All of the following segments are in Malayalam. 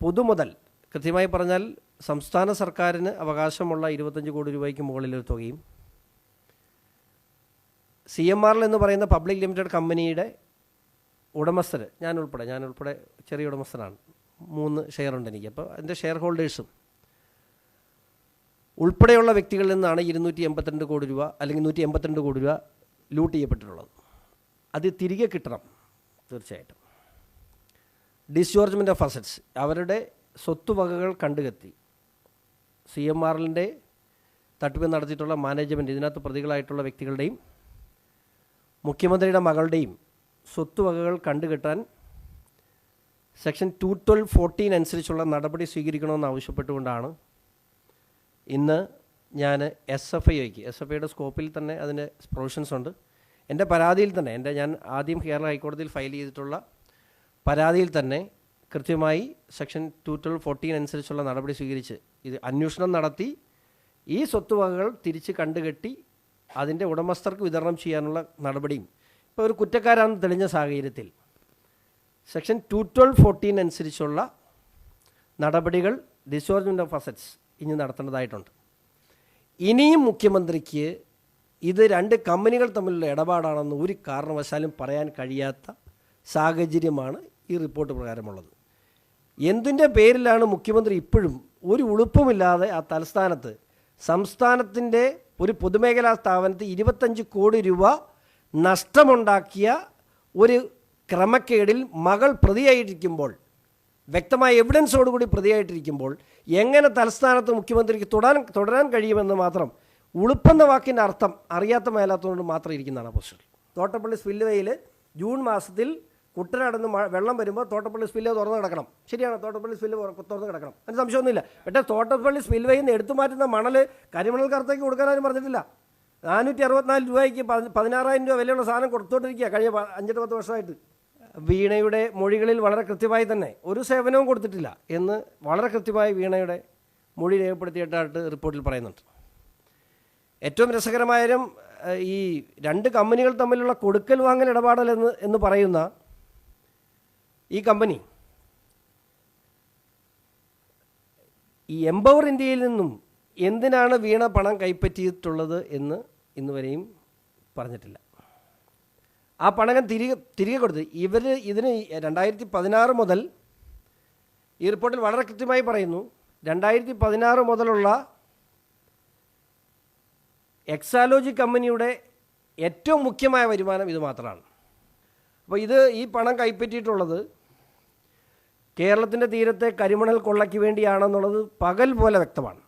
പൊതുമുതൽ കൃത്യമായി പറഞ്ഞാൽ സംസ്ഥാന സർക്കാരിന് അവകാശമുള്ള ഇരുപത്തഞ്ച് കോടി രൂപയ്ക്ക് മുകളിലൊരു തുകയും സി എം ആറിൽ എന്ന് പറയുന്ന പബ്ലിക് ലിമിറ്റഡ് കമ്പനിയുടെ ഉടമസ്ഥർ ഞാൻ ഉൾപ്പെടെ ഞാൻ ഉൾപ്പെടെ ചെറിയ ഉടമസ്ഥനാണ് മൂന്ന് ഷെയർ ഉണ്ട് എനിക്ക്. അപ്പോൾ എന്റെ ഷെയർ ഹോൾഡേഴ്സും ഉൾപ്പെടെയുള്ള വ്യക്തികളിൽ നിന്നാണ് ഇരുന്നൂറ്റി എൺപത്തിരണ്ട് കോടി രൂപ അല്ലെങ്കിൽ നൂറ്റി എൺപത്തിരണ്ട് കോടി രൂപ ലൂട്ട് ചെയ്യപ്പെട്ടിട്ടുള്ളത്. അത് തിരികെ കിട്ടണം തീർച്ചയായിട്ടും. ഡിസ്ജോർജ്മെന്റ് ഓഫ് അസറ്റ്സ് അവരുടെ സ്വത്തുവകകൾ കണ്ടുകെത്തി. സി എം ആർ തട്ടിപ്പ് നടത്തിയിട്ടുള്ള മാനേജ്മെന്റ് ഇതിനകത്ത് പ്രതികളായിട്ടുള്ള വ്യക്തികളുടെയും മുഖ്യമന്ത്രിയുടെ മകളുടെയും സ്വത്തുവകകൾ കണ്ടുകെട്ടാൻ സെക്ഷൻ ടു ട്വൽവ് ഫോർട്ടീൻ അനുസരിച്ചുള്ള നടപടി സ്വീകരിക്കണമെന്ന് ആവശ്യപ്പെട്ടുകൊണ്ടാണ് ഇന്ന് ഞാൻ എസ് എഫ് ഐക്ക് എസ് എഫ് ഐയുടെ സ്കോപ്പിൽ തന്നെ അതിന്റെ പ്രൊവിഷൻസ് ഉണ്ട്. എന്റെ പരാതിയിൽ തന്നെ എന്റെ ഞാൻ ആദ്യം കേരള ഹൈക്കോടതിയിൽ ഫയൽ ചെയ്തിട്ടുള്ള പരാതിയിൽ തന്നെ കൃത്യമായി സെക്ഷൻ ടു ട്വൽവ് ഫോർട്ടീൻ അനുസരിച്ചുള്ള നടപടി സ്വീകരിച്ച് ഇത് അന്വേഷണം നടത്തി ഈ സ്വത്തുവകകൾ തിരിച്ച് കണ്ടുകെട്ടി അതിന്റെ ഉടമസ്ഥർക്ക് വിതരണം ചെയ്യാനുള്ള നടപടിയും ഇപ്പോൾ ഒരു കുറ്റക്കാരാണെന്ന് തെളിഞ്ഞ സാഹചര്യത്തിൽ സെക്ഷൻ ടു ട്വൽവ് ഫോർട്ടീൻ അനുസരിച്ചുള്ള നടപടികൾ ഡിസ്ചാർജ്മെന്റ് ഓഫ് അസറ്റ്സ് ഇനി നടത്തേണ്ടതായിട്ടുണ്ട്. ഇനിയും മുഖ്യമന്ത്രിക്ക് ഇത് രണ്ട് കമ്പനികൾ തമ്മിലുള്ള ഇടപാടാണെന്ന് ഒരു കാരണവശാലും പറയാൻ കഴിയാത്ത സാഹചര്യമാണ് ഈ റിപ്പോർട്ട് പ്രകാരമുള്ളത്. എന്തിന്റെ പേരിലാണ് മുഖ്യമന്ത്രി ഇപ്പോഴും ഒരു ഉളുപ്പുമില്ലാതെ ആ തലസ്ഥാനത്ത് സംസ്ഥാനത്തിന്റെ ഒരു പൊതുമേഖലാ സ്ഥാപനത്തിൽ ഇരുപത്തഞ്ച് കോടി രൂപ നഷ്ടമുണ്ടാക്കിയ ഒരു ക്രമക്കേടിൽ മകൾ പ്രതിയായിട്ടിരിക്കുമ്പോൾ വ്യക്തമായ എവിഡൻസോടുകൂടി പ്രതിയായിട്ടിരിക്കുമ്പോൾ എങ്ങനെ തലസ്ഥാനത്ത് മുഖ്യമന്ത്രിക്ക് തുടരാൻ തുടരാൻ കഴിയുമെന്ന് മാത്രം ഉളുപ്പെന്ന വാക്കിന്റെ അർത്ഥം അറിയാത്ത മേലാത്തതുകൊണ്ട് മാത്രം ഇരിക്കുന്നതാണ് പോസ്റ്റർ തോട്ടപ്പള്ളി സ്പില്ലുവയിൽ ജൂൺ മാസത്തിൽ കുട്ടനാടെന്ന് വെള്ളം വരുമ്പോൾ തോട്ടപ്പള്ളി സ്പില്ല് തുറന്ന് കിടക്കണം. ശരിയാണ് തോട്ടപ്പള്ളി സ്പില്ല് തുറന്ന് കിടക്കണം. അതിന് സംശയമൊന്നുമില്ല. പക്ഷേ തോട്ടപ്പള്ളി സ്പിൽവേയിൽ നിന്ന് എടുത്തു മാറ്റുന്ന മണൽ കരിമണൽ കറുത്തേക്ക് കൊടുക്കാനും പറഞ്ഞിട്ടില്ല. നാനൂറ്റി അറുപത്തിനാല് രൂപയ്ക്ക് പതി- പതിനാറായിരം രൂപ വിലയുള്ള സാധനം കൊടുത്തോണ്ടിരിക്കുക കഴിഞ്ഞ അഞ്ചെട്ട് പത്ത് വർഷമായിട്ട്. വീണയുടെ മൊഴികളിൽ വളരെ കൃത്യമായി തന്നെ ഒരു സേവനവും കൊടുത്തിട്ടില്ല എന്ന് വളരെ കൃത്യമായി വീണയുടെ മൊഴി രേഖപ്പെടുത്തിയിട്ടായിട്ട് റിപ്പോർട്ടിൽ പറയുന്നുണ്ട്. ഏറ്റവും രസകരമായാലും ഈ രണ്ട് കമ്പനികൾ തമ്മിലുള്ള കൊടുക്കൽ വാങ്ങൽ ഇടപാടൽ എന്ന് എന്ന് പറയുന്ന ഈ കമ്പനി ഈ എംപവർ ഇന്ത്യയിൽ നിന്നും എന്തിനാണ് വീണ പണം കൈപ്പറ്റിയിട്ടുള്ളത് എന്ന് ഇന്നുവരെയും പറഞ്ഞിട്ടില്ല. ആ പണം തിരികെ തിരികെ കൊടുത്ത്. ഇവർ ഇതിന് രണ്ടായിരത്തി പതിനാറ് മുതൽ ഈ റിപ്പോർട്ടിൽ വളരെ കൃത്യമായി പറയുന്നു. രണ്ടായിരത്തി പതിനാറ് മുതലുള്ള എക്സാലോജി കമ്പനിയുടെ ഏറ്റവും മുഖ്യമായ വരുമാനം ഇത് മാത്രമാണ് അപ്പോൾ ഇത് ഈ പണം കൈപ്പറ്റിയിട്ടുള്ളത് കേരളത്തിന്റെ തീരത്തെ കരിമണൽ കൊള്ളയ്ക്ക് വേണ്ടിയാണെന്നുള്ളത് പകൽ പോലെ വ്യക്തമാണ്.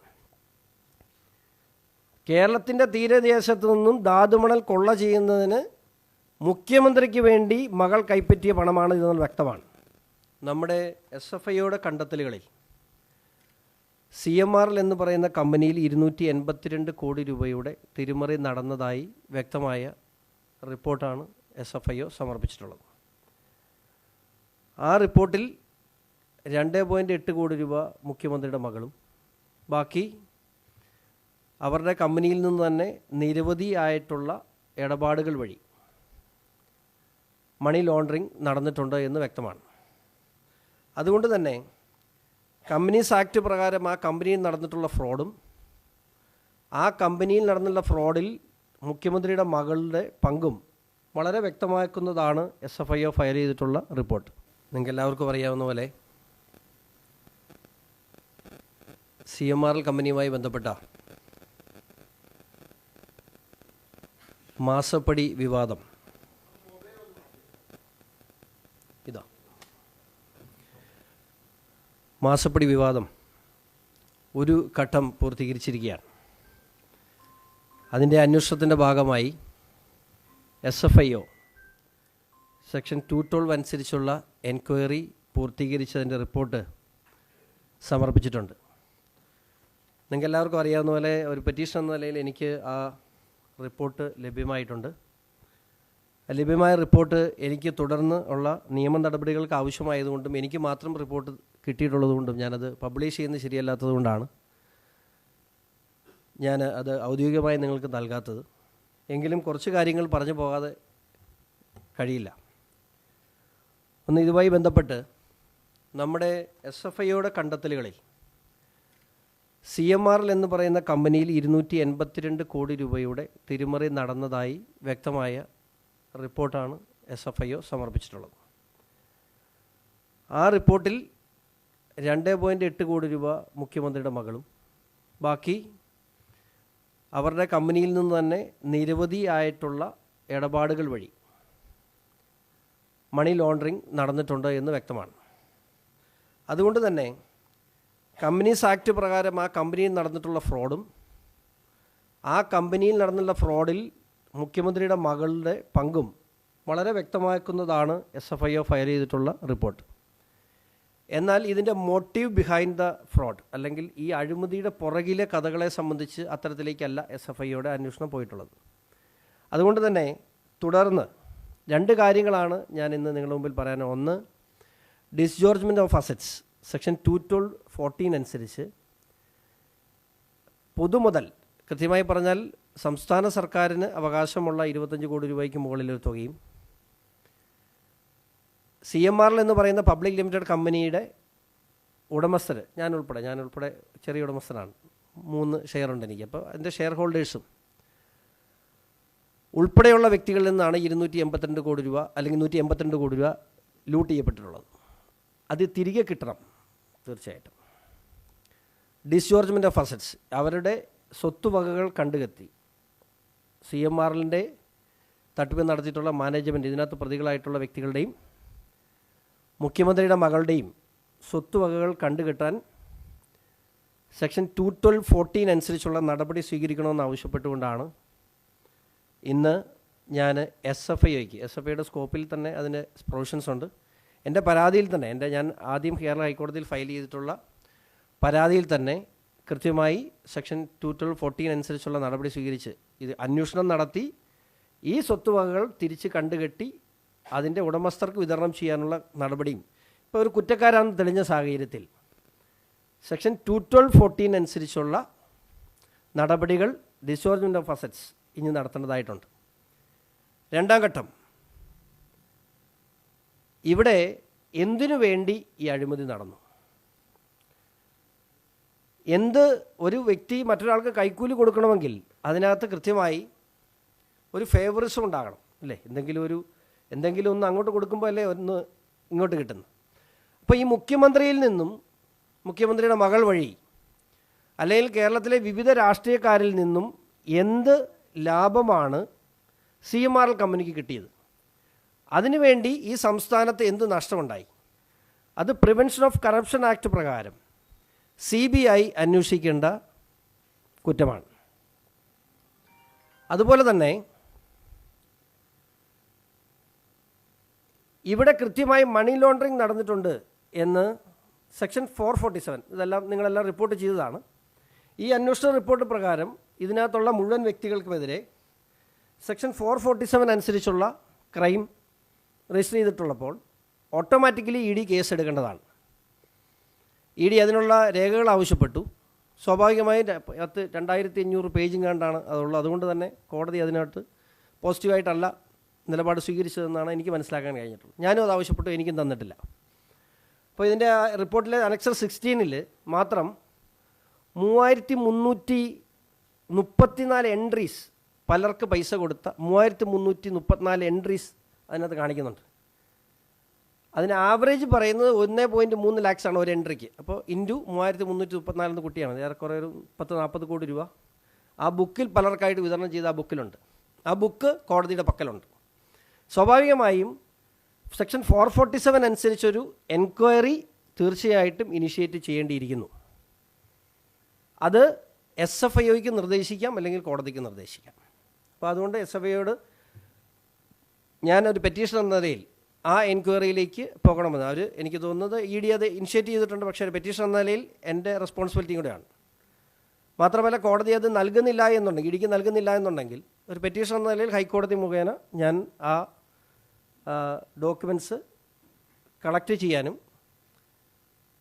കേരളത്തിന്റെ തീരദേശത്തു നിന്നും ധാതുമണൽ കൊള്ള ചെയ്യുന്നതിന് മുഖ്യമന്ത്രിക്ക് വേണ്ടി മകൾ കൈപ്പറ്റിയ പണമാണ് ഇതെന്ന് വ്യക്തമാണ്. നമ്മുടെ എസ് എഫ് ഐയുടെ കണ്ടെത്തലുകളിൽ സി എം ആർ എന്ന് പറയുന്ന കമ്പനിയിൽ ഇരുന്നൂറ്റി എൺപത്തിരണ്ട് കോടി രൂപയുടെ തിരിമറി നടന്നതായി വ്യക്തമായ റിപ്പോർട്ടാണ് എസ് എഫ് ഐ ഒ സമർപ്പിച്ചിട്ടുള്ളത്. ആ റിപ്പോർട്ടിൽ രണ്ട് പോയിന്റ് എട്ട് കോടി രൂപ മുഖ്യമന്ത്രിയുടെ മകളും. ബാക്കി അവരുടെ കമ്പനിയിൽ നിന്ന് തന്നെ നിരവധി ആയിട്ടുള്ള ഇടപാടുകൾ വഴി മണി ലോണ്ടറിങ് നടന്നിട്ടുണ്ട് എന്ന് വ്യക്തമാണ്. അതുകൊണ്ട് തന്നെ കമ്പനീസ് ആക്ട് പ്രകാരം ആ കമ്പനിയിൽ നടന്നിട്ടുള്ള ഫ്രോഡും ആ കമ്പനിയിൽ നടന്നുള്ള ഫ്രോഡിൽ മുഖ്യമന്ത്രിയുടെ മകളുടെ പങ്കും വളരെ വ്യക്തമാക്കുന്നതാണ് S F I O file ചെയ്തിട്ടുള്ള റിപ്പോർട്ട് നിങ്ങൾക്ക് എല്ലാവർക്കും അറിയാവുന്ന പോലെ സി എം ആർ എൽ കമ്പനിയുമായി ബന്ധപ്പെട്ട മാസപ്പടി വിവാദം. ഇതാ. മാസപ്പടി വിവാദം ഒരു ഘട്ടം പൂർത്തീകരിച്ചിരിക്കുകയാണ്. അതിന്റെ അന്വേഷണത്തിന്റെ ഭാഗമായി S F I O section two twelve അനുസരിച്ചുള്ള എൻക്വയറി പൂർത്തീകരിച്ചതിന്റെ റിപ്പോർട്ട് സമർപ്പിച്ചിട്ടുണ്ട്. നിങ്ങൾക്ക് എല്ലാവർക്കും അറിയാവുന്ന പോലെ ഒരു പെറ്റീഷൻ എന്ന നിലയിൽ എനിക്ക് ആ റിപ്പോർട്ട് ലഭ്യമായിട്ടുണ്ട്. ലഭ്യമായ റിപ്പോർട്ട് എനിക്ക് തുടർന്ന് ഉള്ള നിയമ നടപടികൾക്ക് ആവശ്യമായതുകൊണ്ടും എനിക്ക് മാത്രം റിപ്പോർട്ട് കിട്ടിയിട്ടുള്ളതുകൊണ്ടും ഞാനത് പബ്ലിഷ് ചെയ്യുന്നത് ശരിയല്ലാത്തതുകൊണ്ടാണ് ഞാൻ അത് ഔദ്യോഗികമായി നിങ്ങൾക്ക് നൽകാത്തത്. എങ്കിലും കുറച്ച് കാര്യങ്ങൾ പറഞ്ഞു പോകാതെ കഴിയില്ല. ഒന്ന് ഇതുമായി ബന്ധപ്പെട്ട് നമ്മുടെ എസ് എഫ് ഐയുടെ കണ്ടെത്തലുകളിൽ സി എം ആർ എന്ന് പറയുന്ന കമ്പനിയിൽ ഇരുന്നൂറ്റി എൺപത്തിരണ്ട് കോടി രൂപയുടെ തിരിമറി നടന്നതായി വ്യക്തമായ റിപ്പോർട്ടാണ് എസ് എഫ് ഐ ഒ സമർപ്പിച്ചിട്ടുള്ളത്. ആ റിപ്പോർട്ടിൽ രണ്ട് പോയിന്റ് എട്ട് കോടി രൂപ മുഖ്യമന്ത്രിയുടെ മകളും. ബാക്കി അവരുടെ കമ്പനിയിൽ നിന്ന് തന്നെ നിരവധി ആയിട്ടുള്ള ഇടപാടുകൾ വഴി മണി ലോണ്ടറിങ് നടന്നിട്ടുണ്ട് എന്ന് വ്യക്തമാണ്. അതുകൊണ്ട് തന്നെ കമ്പനീസ് ആക്ട് പ്രകാരം ആ കമ്പനിയിൽ നടന്നിട്ടുള്ള ഫ്രോഡും ആ കമ്പനിയിൽ നടന്നുള്ള ഫ്രോഡിൽ മുഖ്യമന്ത്രിയുടെ മകളുടെ പങ്കും വളരെ വ്യക്തമാക്കുന്നതാണ് S F I O file ചെയ്തിട്ടുള്ള റിപ്പോർട്ട്. എന്നാൽ ഇതിന്റെ മോട്ടീവ് ബിഹൈൻഡ് ദ ഫ്രോഡ് അല്ലെങ്കിൽ ഈ അഴിമതിയുടെ പുറകിലെ കഥകളെ സംബന്ധിച്ച് അത്തരത്തിലേക്കല്ല എസ് എഫ് ഐയുടെ അന്വേഷണം പോയിട്ടുള്ളത്. അതുകൊണ്ട് തന്നെ തുടർന്ന് രണ്ട് കാര്യങ്ങളാണ് ഞാൻ ഇന്ന് നിങ്ങളുടെ മുമ്പിൽ പറയാൻ ഒന്ന് disgorgement of assets section two twelve fourteen അനുസരിച്ച് പൊതുമുതൽ കൃത്യമായി പറഞ്ഞാൽ സംസ്ഥാന സർക്കാരിന് അവകാശമുള്ള ഇരുപത്തഞ്ച് കോടി രൂപയ്ക്ക് മുകളിലൊരു തുകയും സി എം ആർ എന്ന് പറയുന്ന പബ്ലിക് ലിമിറ്റഡ് കമ്പനിയുടെ ഉടമസ്ഥർ ഞാൻ ഉൾപ്പെടെ ഞാൻ ഉൾപ്പെടെ ചെറിയ ഉടമസ്ഥനാണ്. മൂന്ന് ഷെയർ ഉണ്ട് എനിക്ക്. അപ്പോൾ അതിന്റെ ഷെയർ ഹോൾഡേഴ്സും ഉൾപ്പെടെയുള്ള വ്യക്തികളിൽ നിന്നാണ് ഇരുന്നൂറ്റി എൺപത്തിരണ്ട് കോടി രൂപ അല്ലെങ്കിൽ നൂറ്റി എൺപത്തിരണ്ട് കോടി രൂപ ലൂട്ട് ചെയ്യപ്പെട്ടിട്ടുള്ളത്. അത് തിരികെ കിട്ടണം. തീർച്ചയായിട്ടും. ഡിസ്ചോർജ്മെന്റ് ഓഫ് അസറ്റ്സ് അവരുടെ സ്വത്തുവകകൾ കണ്ടുകെത്തി സി എം ആറിന്റെ തട്ടിപ്പ് നടത്തിയിട്ടുള്ള മാനേജ്മെന്റ് ഇതിനകത്ത് പ്രതികളായിട്ടുള്ള വ്യക്തികളുടെയും മുഖ്യമന്ത്രിയുടെ മകളുടെയും സ്വത്തുവകകൾ കണ്ടുകെട്ടാൻ സെക്ഷൻ ടു ട്വൽവ് ഫോർട്ടീൻ അനുസരിച്ചുള്ള നടപടി സ്വീകരിക്കണമെന്ന് ആവശ്യപ്പെട്ടുകൊണ്ടാണ് ഇന്ന് ഞാൻ എസ് എഫ് ഐക്ക് എസ് എഫ് ഐയുടെ സ്കോപ്പിൽ തന്നെ അതിന്റെ പ്രൊവിഷൻസ് ഉണ്ട്. എന്റെ പരാതിയിൽ തന്നെ എന്റെ ഞാൻ ആദ്യം കേരള ഹൈക്കോടതിയിൽ ഫയൽ ചെയ്തിട്ടുള്ള പരാതിയിൽ തന്നെ കൃത്യമായി സെക്ഷൻ ടു ട്വൽവ് ഫോർട്ടീൻ അനുസരിച്ചുള്ള നടപടി സ്വീകരിച്ച് ഇത് അന്വേഷണം നടത്തി ഈ സ്വത്തുവകകൾ തിരിച്ച് കണ്ടുകെട്ടി അതിന്റെ ഉടമസ്ഥർക്ക് വിതരണം ചെയ്യാനുള്ള നടപടിയും. ഇപ്പോൾ ഒരു കുറ്റക്കാരാണെന്ന് തെളിഞ്ഞ സാഹചര്യത്തിൽ സെക്ഷൻ ടു ട്വൽവ് ഫോർട്ടീൻ അനുസരിച്ചുള്ള നടപടികൾ ഡിസ്ചാർജ്മെന്റ് ഓഫ് അസറ്റ്സ് ഇനി നടത്തേണ്ടതായിട്ടുണ്ട്. രണ്ടാം ഘട്ടം. ഇവിടെ എന്തിനു വേണ്ടി ഈ അഴിമതി നടന്നു? എന്ത് ഒരു വ്യക്തി മറ്റൊരാൾക്ക് കൈക്കൂലി കൊടുക്കണമെങ്കിൽ അതിനകത്ത് കൃത്യമായി ഒരു ഫേവറിസം ഉണ്ടാകണം അല്ലേ? എന്തെങ്കിലും ഒരു എന്തെങ്കിലും ഒന്ന് അങ്ങോട്ട് കൊടുക്കുമ്പോൾ അല്ലേ ഒന്ന് ഇങ്ങോട്ട് കിട്ടുന്നു? അപ്പോൾ ഈ മുഖ്യമന്ത്രിയിൽ നിന്നും മുഖ്യമന്ത്രിയുടെ മകൾ വഴി അല്ലെങ്കിൽ കേരളത്തിലെ വിവിധ രാഷ്ട്രീയക്കാരിൽ നിന്നും എന്ത് ലാഭമാണ് സി എം ആർ എൽ കമ്പനിക്ക് കിട്ടിയത്? അതിനുവേണ്ടി ഈ സംസ്ഥാനത്ത് എന്ത് നഷ്ടമുണ്ടായി? അത് പ്രിവെൻഷൻ ഓഫ് കറപ്ഷൻ ആക്ട് പ്രകാരം സി ബി ഐ അന്വേഷിക്കേണ്ട കുറ്റമാണ്. അതുപോലെ തന്നെ ഇവിടെ കൃത്യമായി മണി ലോണ്ടറിങ് നടന്നിട്ടുണ്ട് എന്ന് സെക്ഷൻ ഫോർ ഫോർട്ടി സെവൻ ഇതെല്ലാം നിങ്ങളെല്ലാം റിപ്പോർട്ട് ചെയ്തതാണ്. ഈ അന്വേഷണ റിപ്പോർട്ട് പ്രകാരം ഇതിനകത്തുള്ള മുഴുവൻ വ്യക്തികൾക്കുമെതിരെ സെക്ഷൻ ഫോർ ഫോർട്ടി സെവൻ അനുസരിച്ചുള്ള ക്രൈം രജിസ്റ്റർ ചെയ്തിട്ടുള്ളപ്പോൾ ഓട്ടോമാറ്റിക്കലി ഇ ഡി കേസ് എടുക്കേണ്ടതാണ്. ഇ ഡി അതിനുള്ള രേഖകൾ ആവശ്യപ്പെട്ടു. സ്വാഭാവികമായും പത്ത് രണ്ടായിരത്തി അഞ്ഞൂറ് പേജും കണ്ടാണ് അതുള്ളത് അതുകൊണ്ട് തന്നെ കോടതി അതിനകത്ത് പോസിറ്റീവായിട്ടല്ല നിലപാട് സ്വീകരിച്ചതെന്നാണ് എനിക്ക് മനസ്സിലാക്കാൻ കഴിഞ്ഞിട്ടുള്ളത്. ഞാനും അത് ആവശ്യപ്പെട്ടു എനിക്കും തന്നിട്ടില്ല. അപ്പോൾ ഇതിന്റെ റിപ്പോർട്ടിലെ അനക്സർ സിക്സ്റ്റീനിൽ മാത്രം മൂവായിരത്തി മുന്നൂറ്റി മുപ്പത്തിനാല് എൻട്രീസ് പലർക്ക് പൈസ കൊടുത്ത മൂവായിരത്തി മുന്നൂറ്റി മുപ്പത്തിനാല് എൻട്രീസ് അതിനകത്ത് കാണിക്കുന്നുണ്ട്. അതിന് ആവറേജ് പറയുന്നത് ഒന്ന് പോയിന്റ് മൂന്ന് ലാക്സ് ആണ് ഒരു എൻട്രിക്ക് അപ്പോൾ ഇന്റു മൂവായിരത്തി മുന്നൂറ്റി മുപ്പത്തിനാലെന്ന് കുട്ടിയാണ്. ഏറെക്കുറെ ഒരു പത്ത് നാൽപ്പത് കോടി രൂപ. ആ ബുക്കിൽ പലർക്കായിട്ട് വിതരണം ചെയ്ത ആ ബുക്കിലുണ്ട്. ആ ബുക്ക് കോടതിയുടെ പക്കലുണ്ട്. സ്വാഭാവികമായും സെക്ഷൻ ഫോർ ഫോർട്ടി സെവൻ അനുസരിച്ചൊരു എൻക്വയറി തീർച്ചയായിട്ടും ഇനിഷ്യേറ്റ് ചെയ്യേണ്ടിയിരിക്കുന്നു. അത് എസ് എഫ് ഐ ഒക്ക് നിർദ്ദേശിക്കാം അല്ലെങ്കിൽ കോടതിക്ക് നിർദ്ദേശിക്കാം. അപ്പോൾ അതുകൊണ്ട് എസ് എഫ് ഐയോട് ഞാനൊരു പെറ്റീഷൻ എന്ന നിലയിൽ ആ എൻക്വയറിയിലേക്ക് പോകണമെന്ന്. അവർ എനിക്ക് തോന്നുന്നത് ഇ ഡി അത് ഇനിഷ്യേറ്റ് ചെയ്തിട്ടുണ്ട്. പക്ഷേ ഒരു പെറ്റീഷൻ എന്ന നിലയിൽ എന്റെ റെസ്പോൺസിബിലിറ്റിയും കൂടെയാണ്. മാത്രമല്ല കോടതി അത് നൽകുന്നില്ല എന്നുണ്ടെങ്കിൽ ഇടിക്ക് നൽകുന്നില്ല എന്നുണ്ടെങ്കിൽ ഒരു പെറ്റീഷൻ എന്ന നിലയിൽ ഹൈക്കോടതി മുഖേന ഞാൻ ആ ഡോക്യുമെന്റ്സ് കളക്ട് ചെയ്യാനും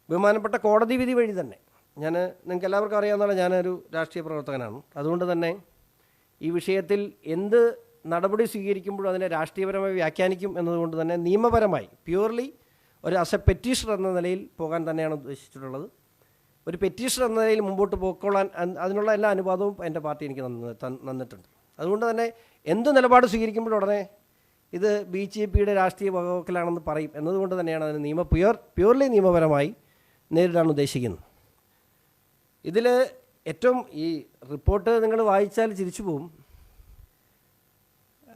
ബഹുമാനപ്പെട്ട കോടതി വിധി വഴി തന്നെ. ഞാൻ നിങ്ങൾക്ക് എല്ലാവർക്കും അറിയാവുന്നതാണ്. ഞാനൊരു രാഷ്ട്രീയ പ്രവർത്തകനാണ്. അതുകൊണ്ട് തന്നെ ഈ വിഷയത്തിൽ എന്ത് നടപടി സ്വീകരിക്കുമ്പോഴും അതിനെ രാഷ്ട്രീയപരമായി വ്യാഖ്യാനിക്കും എന്നതുകൊണ്ട് തന്നെ നിയമപരമായി പ്യൂർലി ഒരു അസ എ പെറ്റീഷണർ എന്ന നിലയിൽ പോകാൻ തന്നെയാണ് ഉദ്ദേശിച്ചിട്ടുള്ളത്. ഒരു പെറ്റീഷർ എന്ന നിലയിൽ മുമ്പോട്ട് പോയിക്കൊള്ളാൻ അതിനുള്ള എല്ലാ അനുവാദവും എന്റെ പാർട്ടി എനിക്ക് നന്നിട്ടുണ്ട് അതുകൊണ്ട് തന്നെ എന്ത് നിലപാട് സ്വീകരിക്കുമ്പോഴും ഉടനെ ഇത് ബി ജെ പിയുടെ രാഷ്ട്രീയ വകവക്കലാണെന്ന് പറയും. എന്നതുകൊണ്ട് തന്നെയാണ് അതിന് നിയമ പ്യുവർ പ്യുവർലി നിയമപരമായി നേരിടാൻ ഉദ്ദേശിക്കുന്നത്. ഇതിൽ ഏറ്റവും ഈ റിപ്പോർട്ട് നിങ്ങൾ വായിച്ചാൽ ചിരിച്ചു പോവും.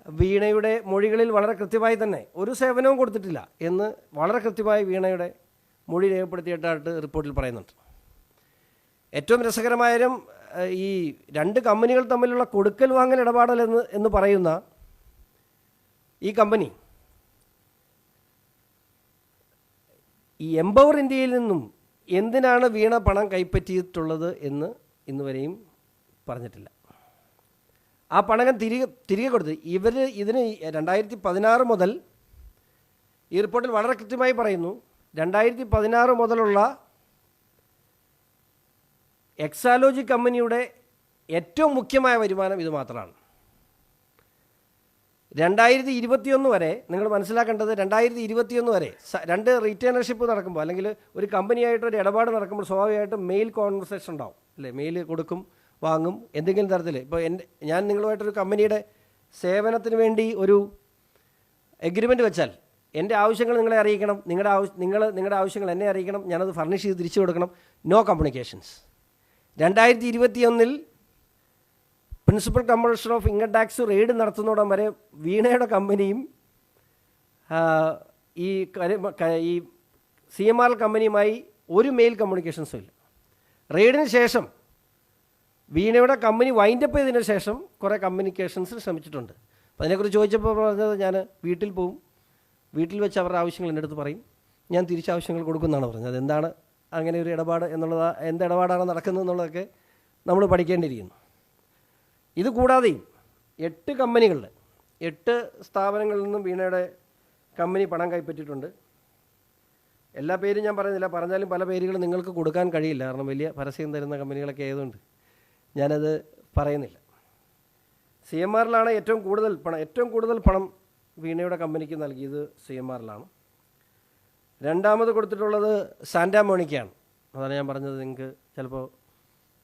വീണയുടെ മൊഴികളിൽ വളരെ കൃത്യമായി തന്നെ ഒരു സേവനവും കൊടുത്തിട്ടില്ല എന്ന് വളരെ കൃത്യമായി വീണയുടെ മൊഴി രേഖപ്പെടുത്തിയിട്ടായിട്ട് റിപ്പോർട്ടിൽ പറയുന്നുണ്ട്. ഏറ്റവും രസകരമായാലും ഈ രണ്ട് കമ്പനികൾ തമ്മിലുള്ള കൊടുക്കൽ വാങ്ങൽ ഇടപാടൽ എന്ന് എന്ന് പറയുന്ന ഈ കമ്പനി ഈ എംപവർ ഇന്ത്യയിൽ നിന്നും എന്തിനാണ് വീണ പണം കൈപ്പറ്റിയിട്ടുള്ളത് എന്ന് ഇന്നുവരെയും പറഞ്ഞിട്ടില്ല. ആ പണം തിരികെ തിരികെ കൊടുത്ത്. ഇവർ ഇതിന് രണ്ടായിരത്തി പതിനാറ് മുതൽ ഈ റിപ്പോർട്ടിൽ വളരെ കൃത്യമായി പറയുന്നു. രണ്ടായിരത്തി പതിനാറ് മുതലുള്ള എക്സാലോജി കമ്പനിയുടെ ഏറ്റവും മുഖ്യമായ വരുമാനം ഇത് മാത്രമാണ്. രണ്ടായിരത്തി ഇരുപത്തിയൊന്ന് വരെ നിങ്ങൾ മനസ്സിലാക്കേണ്ടത് രണ്ടായിരത്തി ഇരുപത്തിയൊന്ന് വരെ രണ്ട് റീറ്റെയിനർഷിപ്പ് നടക്കുമ്പോൾ അല്ലെങ്കിൽ ഒരു കമ്പനിയായിട്ട് ഒരു ഇടപാട് നടക്കുമ്പോൾ സ്വാഭാവികമായിട്ടും മെയിൽ കോൺവെർസേഷൻ ഉണ്ടാവും. അല്ലേ? മെയിൽ കൊടുക്കും. വാങ്ങും എന്തെങ്കിലും തരത്തിൽ ഇപ്പോൾ എന്റെ ഞാൻ നിങ്ങളുമായിട്ടൊരു കമ്പനിയുടെ സേവനത്തിന് വേണ്ടി ഒരു എഗ്രിമെന്റ് വെച്ചാൽ എന്റെ ആവശ്യങ്ങൾ നിങ്ങളെ അറിയിക്കണം. നിങ്ങളുടെ ആവശ്യം നിങ്ങൾ നിങ്ങളുടെ ആവശ്യങ്ങൾ എന്നെ അറിയിക്കണം. ഞാനത് ഫർണിഷ് ചെയ്ത് തിരിച്ചു കൊടുക്കണം. നോ കമ്മ്യൂണിക്കേഷൻസ് രണ്ടായിരത്തി ഇരുപത്തിയൊന്നിൽ principal commissioner of income tax raid നടത്തുന്നോടം വരെ വീണയുടെ കമ്പനിയും ഈ ഈ സി എം ആർ കമ്പനിയുമായി ഒരു മെയിൽ കമ്മ്യൂണിക്കേഷൻസും ഇല്ല. റെയ്ഡിന് ശേഷം വീണയുടെ കമ്പനി വൈൻഡപ്പ് ചെയ്തതിന് ശേഷം കുറേ കമ്മ്യൂണിക്കേഷൻസ് ശ്രമിച്ചിട്ടുണ്ട്. അപ്പോൾ അതിനെക്കുറിച്ച് ചോദിച്ചപ്പോൾ പറഞ്ഞത് ഞാൻ വീട്ടിൽ പോവും. വീട്ടിൽ വെച്ച് അവരുടെ ആവശ്യങ്ങൾ എന്റെ അടുത്ത് പറയും. ഞാൻ തിരിച്ച് ആവശ്യങ്ങൾ കൊടുക്കുമെന്നാണ് പറഞ്ഞത്. എന്താണ് അങ്ങനെ ഒരു ഇടപാട് എന്നുള്ളത് എന്ത് ഇടപാടാണ് നടക്കുന്നത് എന്നുള്ളതൊക്കെ നമ്മൾ പഠിക്കേണ്ടിയിരിക്കുന്നു. ഇത് കൂടാതെയും എട്ട് കമ്പനികളിൽ എട്ട് സ്ഥാപനങ്ങളിൽ നിന്നും വീണയുടെ കമ്പനി പണം കൈപ്പറ്റിയിട്ടുണ്ട്. എല്ലാ പേരും ഞാൻ പറയുന്നില്ല പറഞ്ഞാലും പല പേരുകൾ നിങ്ങൾക്ക് കൊടുക്കാൻ കഴിയില്ല. കാരണം വലിയ പരസ്യം തരുന്ന കമ്പനികളൊക്കെ ആയതുകൊണ്ട്. ഞാനത് പറയുന്നില്ല. സി എം ആറിലാണ് ഏറ്റവും കൂടുതൽ പണം ഏറ്റവും കൂടുതൽ പണം വീണയുടെ കമ്പനിക്ക് നൽകിയത് സി എം ആറിലാണ് രണ്ടാമത് കൊടുത്തിട്ടുള്ളത് സാന്റാമോണിക്കയാണ് അതാണ് ഞാൻ പറഞ്ഞത് നിങ്ങൾക്ക് ചിലപ്പോൾ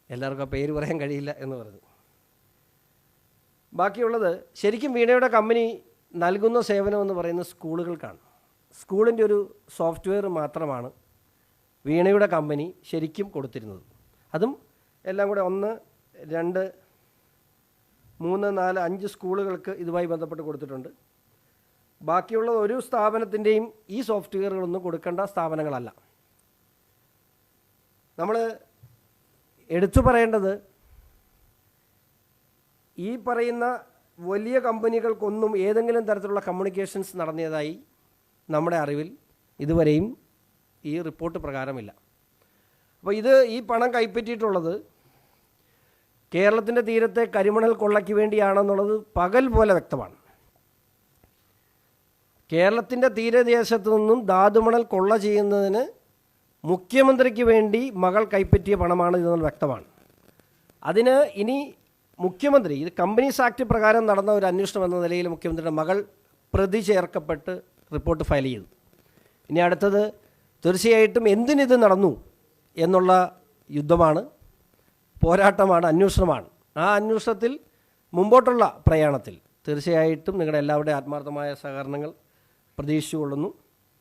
എല്ലാവർക്കും ആ പേര് പറയാൻ കഴിയില്ല എന്ന് പറഞ്ഞു ബാക്കിയുള്ളത് ശരിക്കും വീണയുടെ കമ്പനി നൽകുന്ന സേവനം എന്ന് പറയുന്നത് സ്കൂളുകൾക്കാണ്. സ്കൂളിന്റെ ഒരു സോഫ്റ്റ്വെയർ മാത്രമാണ് വീണയുടെ കമ്പനി ശരിക്കും കൊടുത്തിരുന്നത്. അതും എല്ലാം കൂടെ ഒന്ന് രണ്ട് മൂന്ന് നാല് അഞ്ച് സ്കൂളുകൾക്ക് ഇതുമായി ബന്ധപ്പെട്ട് കൊടുത്തിട്ടുണ്ട്. ബാക്കിയുള്ള ഒരു സ്ഥാപനത്തിന്റെയും ഈ സോഫ്റ്റ്വെയറുകളൊന്നും കൊടുക്കേണ്ട സ്ഥാപനങ്ങളല്ല. നമ്മൾ എടുത്തു പറയേണ്ടത് ഈ പറയുന്ന വലിയ കമ്പനികൾക്കൊന്നും ഏതെങ്കിലും തരത്തിലുള്ള കമ്മ്യൂണിക്കേഷൻസ് നടന്നതായി നമ്മുടെ അറിവിൽ ഇതുവരെയും ഈ റിപ്പോർട്ട് പ്രകാരമില്ല. അപ്പോൾ ഇത് ഈ പണം കൈപ്പറ്റിയിട്ടുള്ളത് കേരളത്തിന്റെ തീരത്തെ കരിമണൽ കൊള്ളയ്ക്ക് വേണ്ടിയാണെന്നുള്ളത് പകൽ പോലെ വ്യക്തമാണ്. കേരളത്തിന്റെ തീരദേശത്തു നിന്നും ധാതുമണൽ കൊള്ള ചെയ്യുന്നതിന് മുഖ്യമന്ത്രിക്ക് വേണ്ടി മകൾ കൈപ്പറ്റിയ പണമാണ് ഇതെന്ന് വ്യക്തമാണ്. അതിന് ഇനി മുഖ്യമന്ത്രി ഇത് കമ്പനീസ് ആക്ട് പ്രകാരം നടന്ന ഒരു അന്വേഷണം എന്ന നിലയിൽ മുഖ്യമന്ത്രിയുടെ മകൾ പ്രതി ചേർക്കപ്പെട്ട് റിപ്പോർട്ട് ഫയൽ ചെയ്തു. ഇനി അടുത്തത് തീർച്ചയായിട്ടും എന്തിനിത് നടന്നു എന്നുള്ള യുദ്ധമാണ് പോരാട്ടമാണ് അന്വേഷണമാണ്. ആ അന്വേഷണത്തിൽ മുമ്പോട്ടുള്ള പ്രയാണത്തിൽ തീർച്ചയായിട്ടും നിങ്ങളുടെ എല്ലാവരുടെയും ആത്മാർത്ഥമായ സഹകരണങ്ങൾ പ്രതീക്ഷിച്ചുകൊള്ളുന്നു.